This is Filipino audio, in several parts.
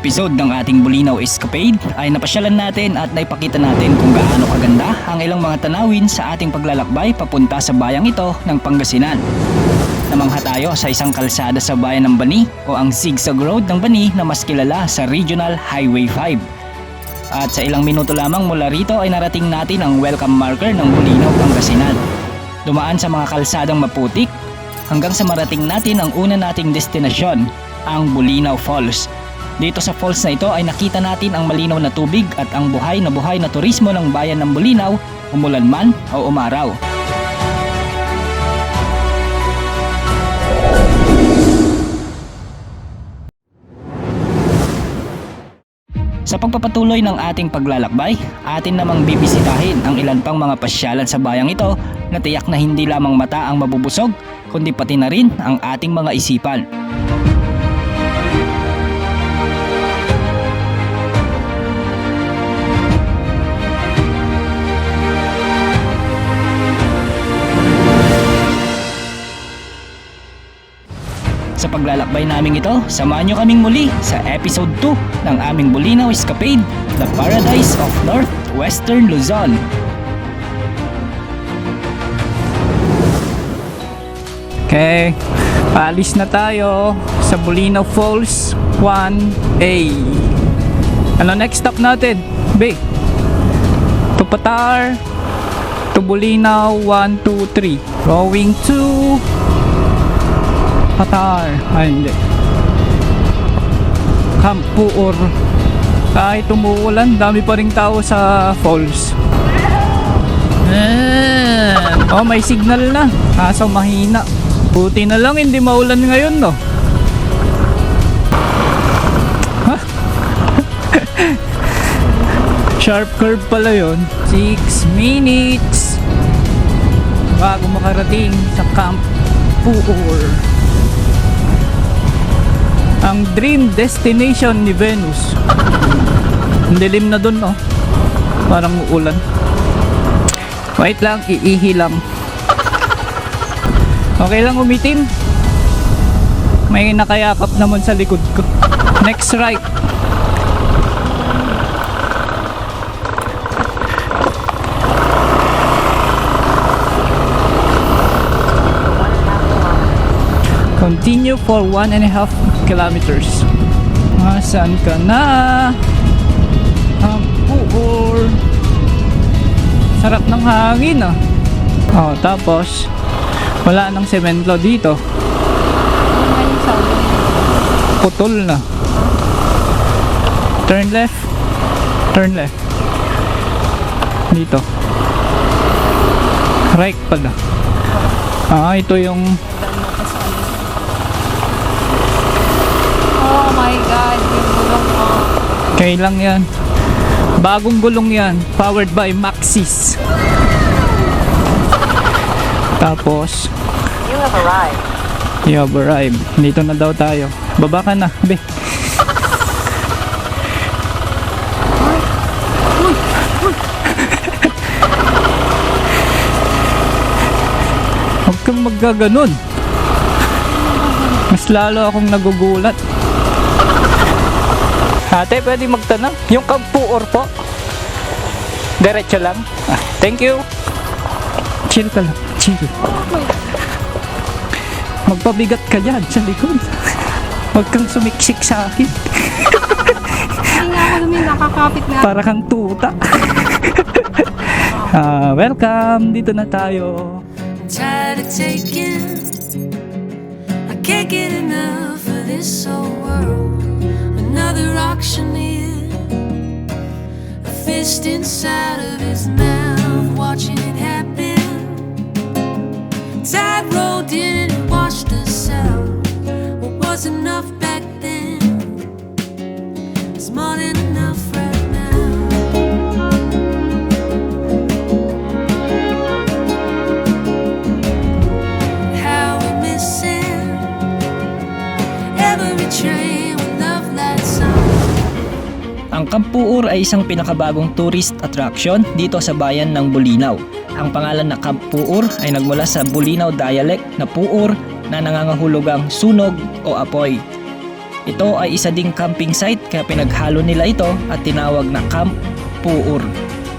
episode ng ating Bulinaw Escapade ay napasyalan natin at naipakita natin kung gaano kaganda ang ilang mga tanawin sa ating paglalakbay papunta sa bayang ito ng Pangasinan. Namangha tayo sa isang kalsada sa bayan ng Bani o ang Zigzag Road ng Bani na mas kilala sa Regional Highway 5. At sa ilang minuto lamang mula rito ay narating natin ang welcome marker ng Bulinaw, Pangasinan. Dumaan sa mga kalsadang maputik hanggang sa marating natin ang una nating destinasyon, ang Bulinaw Falls. Dito sa falls na ito ay nakita natin ang malinaw na tubig at ang buhay na buhay na turismo ng bayan ng Bulinaw, umulan man o umaraw. Sa pagpapatuloy ng ating paglalakbay, atin namang bibisitahin ang ilan pang mga pasyalan sa bayang ito na tiyak na hindi lamang mata ang mabubusog, kundi pati na rin ang ating mga isipan. Paglalakbay naming ito, samahan nyo kaming muli sa episode 2 ng aming Bulinaw Escapade, The Paradise of Northwestern Luzon. Okay, paalis na tayo sa Bulinaw Falls 1A. Ano next stop natin? B. Tupatar to Bulinaw 1, 2, 3. Going to Qatar. Ay, hindi. Kampu or kahit umuulan, dami pa rin tao sa falls. Ayan. Oh, may signal na. Kaso mahina. Buti na lang hindi maulan ngayon, no? Ha? Sharp curve pala yon 6 minutes bago makarating sa Camp Puor ang dream destination ni Venus. Ang dilim na dun, no? Parang uulan. Wait lang, iihi lang. Okay lang umitim. May nakayakap naman sa likod ko. Next right. Continue for one and a half kilometers. Asan ka na? Ang puor. Sarap ng hangin ah. Oh, tapos wala nang semento dito. Putol na. Turn left. Turn left. Dito. Right pala. Ah, ito yung Oh my God, yung gulong mo. Okay lang yan. Bagong gulong yan. Powered by Maxis. Tapos, You have arrived. you have arrived. Dito na daw tayo. Baba ka na, be. Huwag kang maggaganon. Mas lalo akong nagugulat. Ate, pwede magtanong? Yung kampu or po? Diretso lang? Ah, thank you. Chill ka lang. Chill. Magpabigat ka dyan sa likod. Huwag kang sumiksik sa akin. Hindi nga ako namin nakakapit na. Para kang tuta. Ah, welcome. Dito na tayo. tired of taking. I can't get enough of this old world. Another auctioneer, a fist inside of his mouth, watching it happen. Tide rolled in and washed us out. What was enough back then is more than enough Ang Kampuur ay isang pinakabagong tourist attraction dito sa bayan ng Bulinaw. Ang pangalan na Kampuur ay nagmula sa Bulinaw dialect na puur na nangangahulugang sunog o apoy. Ito ay isa ding camping site kaya pinaghalo nila ito at tinawag na Camp Puur.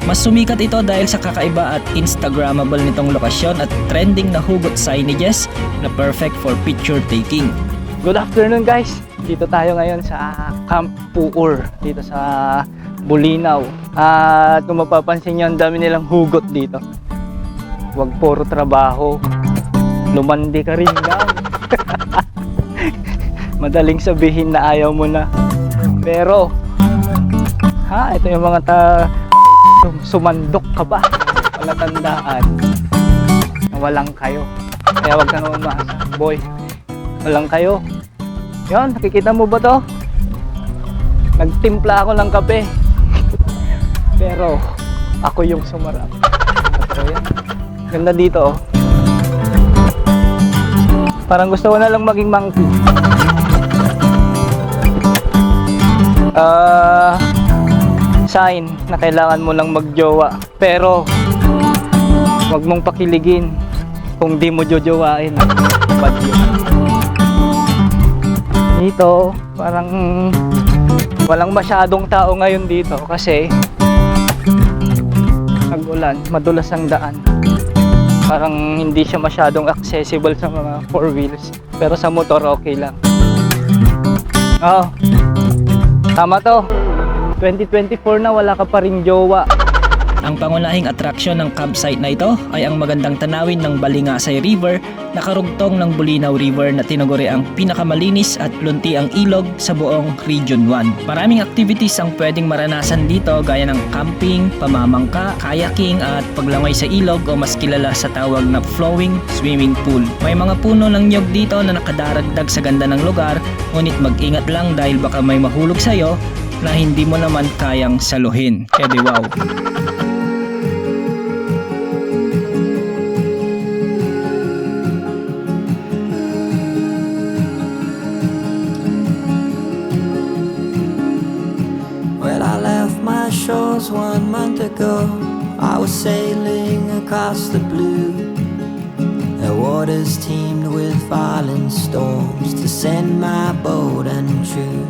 Mas sumikat ito dahil sa kakaiba at instagrammable nitong lokasyon at trending na hugot signages na perfect for picture taking. Good afternoon guys! Dito tayo ngayon sa Camp Puur dito sa Bulinaw. At kung mapapansin nyo, ang dami nilang hugot dito. Huwag puro trabaho. Lumandi ka rin lang. Madaling sabihin na ayaw mo na. Pero, ha, ito yung mga ta sumandok ka ba? Palatandaan na walang kayo. Kaya wag ka naman maasa. Boy, walang kayo. Yon, nakikita mo ba to? Nagtimpla ako ng kape. Pero, ako yung sumarap. So. Ganda dito, oh. Parang gusto ko na lang maging monkey. Ah, sign na kailangan mo lang magjowa. Pero, wag mong pakiligin kung di mo jojowain. Bad yun. Dito, parang walang masyadong tao ngayon dito kasi nag-ulan, madulas ang daan. Parang hindi siya masyadong accessible sa mga four wheels. Pero sa motor, okay lang. Oh, tama to. 2024 na wala ka pa rin jowa. Ang pangunahing atraksyon ng campsite na ito ay ang magandang tanawin ng Balingasay River na karugtong ng Bulinaw River na tinaguri ang pinakamalinis at lunti ang ilog sa buong Region 1. Maraming activities ang pwedeng maranasan dito gaya ng camping, pamamangka, kayaking at paglangoy sa ilog o mas kilala sa tawag na flowing swimming pool. May mga puno ng nyog dito na nakadaragdag sa ganda ng lugar ngunit mag-ingat lang dahil baka may mahulog sa'yo na hindi mo naman kayang saluhin. Eh di wow. Shores one month ago. I was sailing across the blue. The waters teemed with violent storms to send my boat untrue.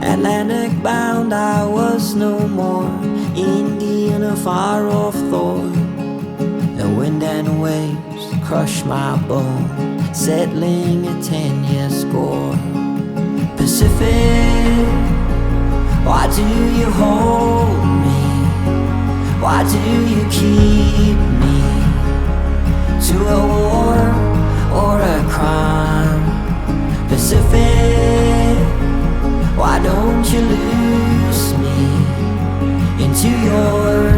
Atlantic bound, I was no more. Indian, far off thorn. The wind and waves crushed my bone, settling a ten year score. Pacific. Do you hold me? Why do you keep me to a war or a crime? Pacific, why don't you lose me into your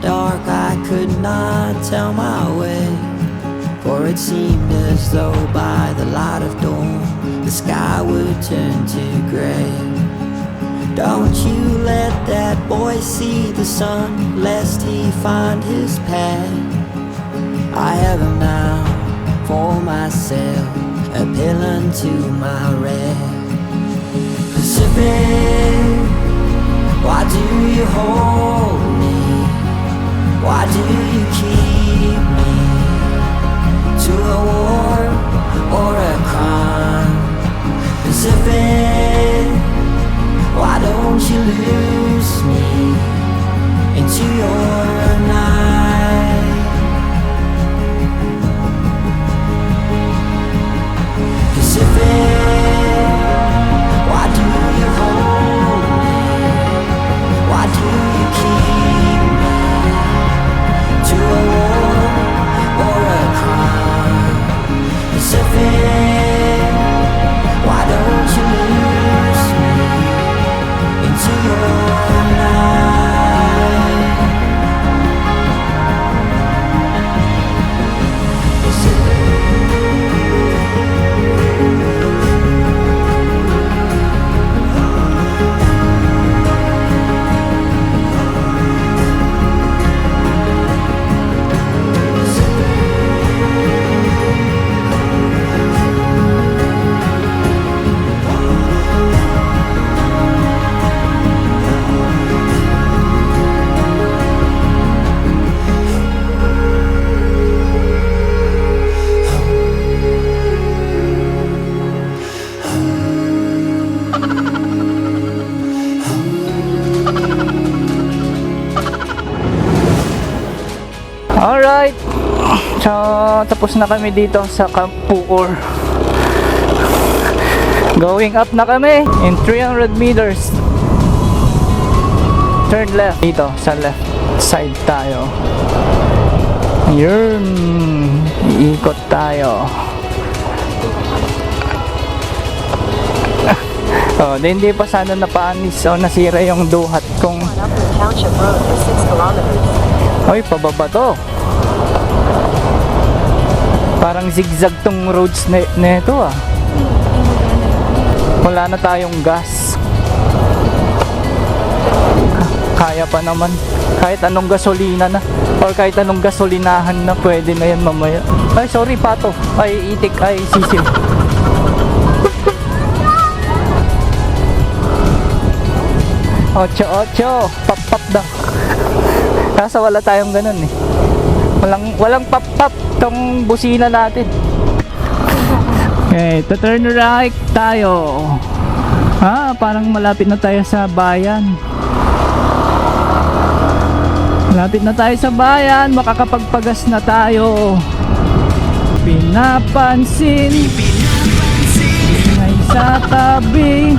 dark, I could not tell my way. For it seemed as though by the light of dawn, the sky would turn to gray. Don't you let that boy see the sun, lest he find his path. I have him now for myself, a pill unto my rest. Pacific. Why do you hold? Why do you keep me to a war or a crime? Pacific, why don't you lose me into your night? Pacific, Alright. So, tapos na kami dito sa Camp Puor. Going up na kami in 300 meters. Turn left dito sa left side tayo. Ayun. Iikot tayo. Oh, di- hindi pa sana napaanis o nasira yung duhat kung Township Road for 6 kilometers. Ay, pababa to. Parang zigzag tong roads na, na ito ah. Wala na tayong gas. Kaya pa naman. Kahit anong gasolina na. Or kahit anong gasolinahan na pwede na yan mamaya. Ay, sorry pato. Ay, itik. Ay, sisil. Ocho, ocho. Pap, pap daw. Kaso wala tayong ganun eh. Walang, walang pap tong busina natin. Okay, to turn right tayo. Ah, parang malapit na tayo sa bayan. Malapit na tayo sa bayan, makakapagpagas na tayo. Pinapansin, ngay sa tabi,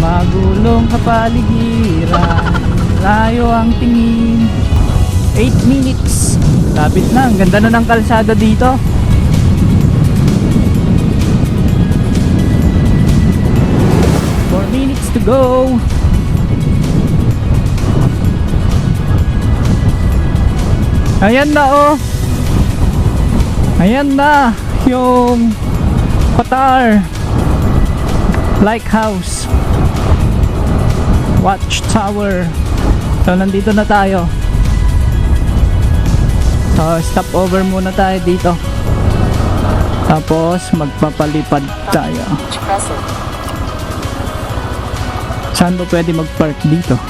magulong kapaligiran, layo ang tingin. 8 minutes. Lapit na, ang ganda na ng kalsada dito. Four minutes to go. Ayan na oh. Ayan na yung Qatar Lighthouse Watchtower. So nandito na tayo. So stop over muna tayo dito. Tapos magpapalipad tayo. Saan ba pwede mag-park dito?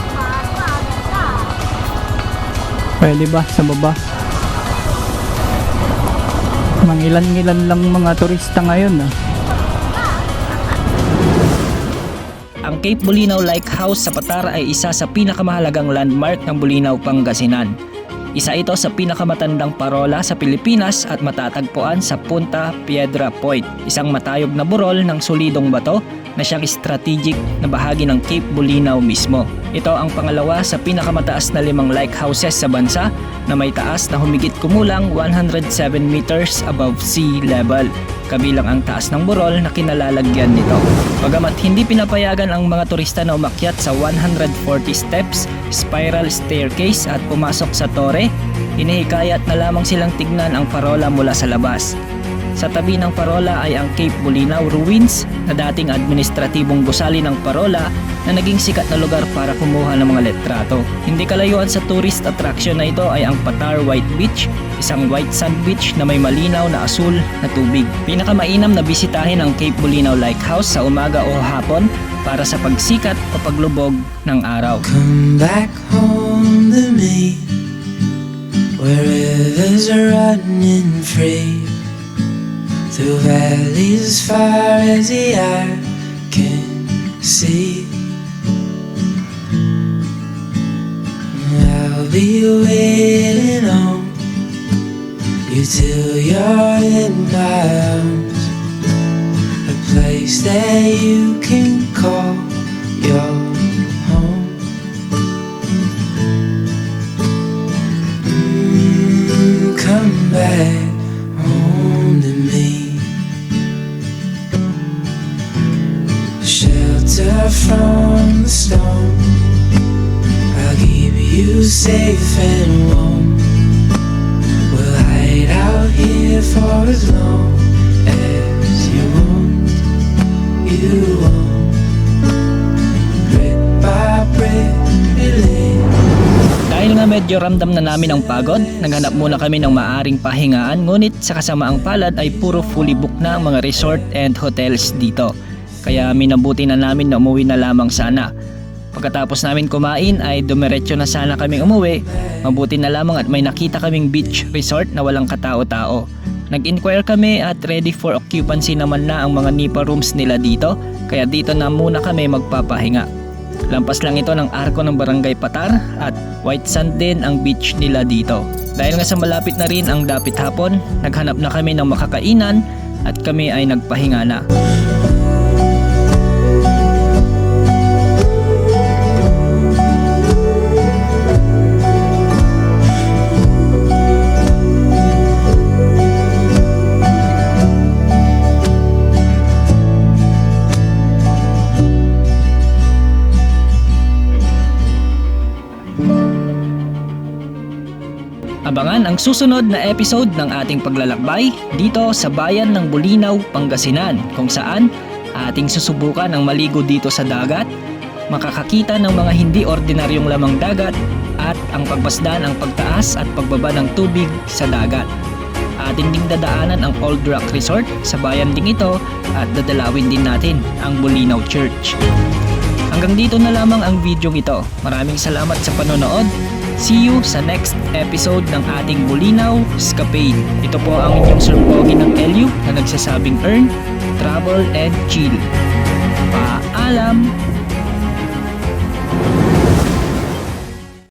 Pwede ba sa baba? Mangilan-ngilan lang mga turista ngayon ah. Ang Cape Bulinaw Lighthouse sa Patara ay isa sa pinakamahalagang landmark ng Bulinaw, Pangasinan. Isa ito sa pinakamatandang parola sa Pilipinas at matatagpuan sa Punta Piedra Point, isang matayog na burol ng solidong bato na siyang strategic na bahagi ng Cape Bulinaw mismo. Ito ang pangalawa sa pinakamataas na limang lighthouses sa bansa na may taas na humigit kumulang 107 meters above sea level kabilang ang taas ng burol na kinalalagyan nito. Bagamat hindi pinapayagan ang mga turista na umakyat sa 140 steps, spiral staircase at pumasok sa tore, hinihikayat na lamang silang tignan ang parola mula sa labas. Sa tabi ng parola ay ang Cape Bulinaw Ruins na dating administratibong gusali ng parola na naging sikat na lugar para kumuha ng mga letrato. Hindi kalayuan sa tourist attraction na ito ay ang Patar White Beach, isang white sand beach na may malinaw na asul na tubig. Pinakamainam na bisitahin ang Cape Bulinaw Lighthouse sa umaga o hapon para sa pagsikat o paglubog ng araw. Come back home to me Where rivers are running free Through valleys as far as the eye can see. I'll be waiting on you till you're in my arms. A place that you can call your home. Mm, come back From the storm. I'll keep you safe and warm. We'll hide out here for as long as you want. You want. Brick by brick. Dahil nga medyo ramdam na namin ang pagod, naghanap muna kami ng maaring pahingaan ngunit sa kasamaang palad ay puro fully booked na ang mga resort and hotels dito. Kaya minabuti na namin na umuwi na lamang sana. Pagkatapos namin kumain ay dumiretso na sana kaming umuwi. Mabuti na lamang at may nakita kaming beach resort na walang katao-tao. Nag-inquire kami at ready for occupancy naman na ang mga nipa rooms nila dito. Kaya dito na muna kami magpapahinga. Lampas lang ito ng arko ng Barangay Patar at white sand din ang beach nila dito. Dahil nga sa malapit na rin ang dapit hapon, naghanap na kami ng makakainan at kami ay nagpahinga na. Abangan ang susunod na episode ng ating paglalakbay dito sa bayan ng Bulinaw, Pangasinan kung saan ating susubukan ang maligo dito sa dagat, makakakita ng mga hindi ordinaryong lamang dagat at ang pagbasdan ang pagtaas at pagbaba ng tubig sa dagat. Ating ding dadaanan ang Old Rock Resort sa bayan ding ito at dadalawin din natin ang Bulinaw Church. Hanggang dito na lamang ang video ito. Maraming salamat sa panonood. See you sa next episode ng ating Bulinaw Escapade. Ito po ang inyong Sir Pogi ng LU na nagsasabing earn, travel, and chill. Paalam!